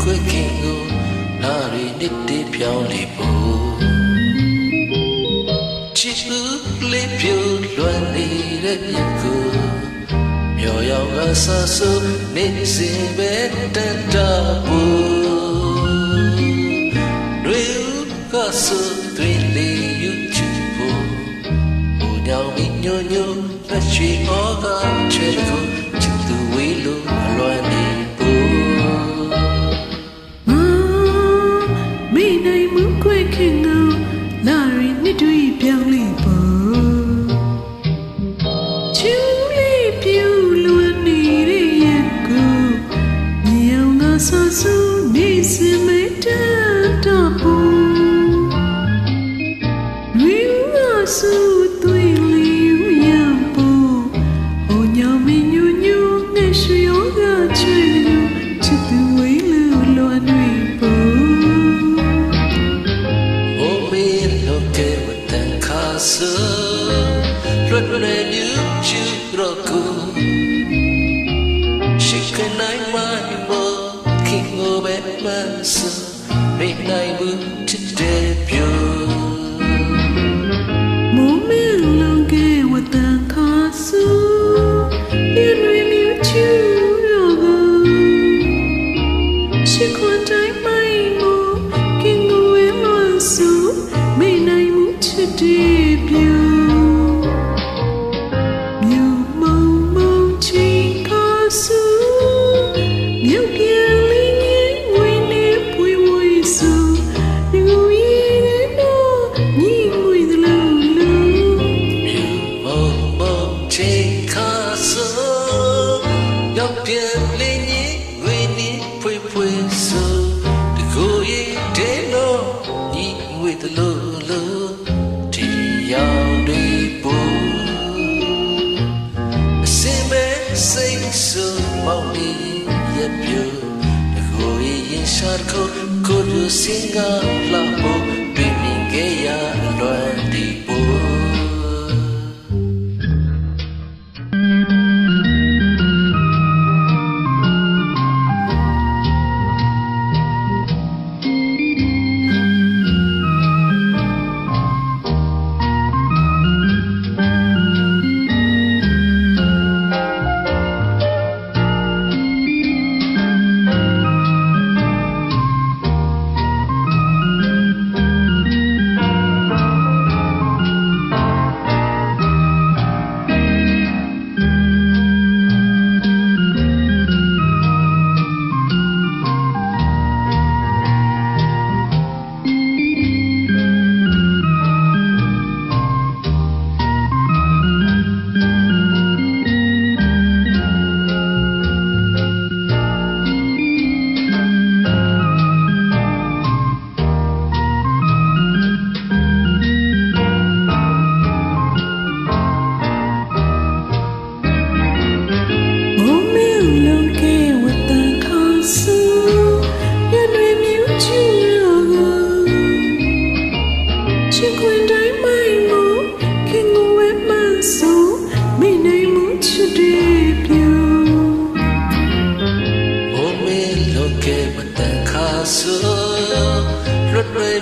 နိုင်ဘူးခွက်ခင်ကိုလာရီနှစ်တည်းပြောင်းလေဖို့ချစ်ဦးလေးပြလွမ်းနေတဲ့မြတ်ကိုမြော်ရောင်ကဆဆူနေစေပဲတန်တာဖို့တွေဦးကဆူတွေလေးယူချစ်ဖို့ဟိုညောင်မညိုညိုလက်ရှိဩကချဲကိုချစ်သူ ပြောင်းလိပေါ်ချူလေးပြူလွန်နေတဲ့ရက်ကိုမြောင်ကဆဆူနေစမေတ္တာတော့ပူ Make night boot to debut. မိုးမလုံးကဲဝတန်ခါဆူပြည့်ရွေမြချူရောကရှိခွ Yok bien lenye weni pwe pwe so. The go ye de no ni with the lo lo. Ti yao de bo. Sime say so mau ni yet you. The go ye yin shar ko ko du singa la bo. Dreaming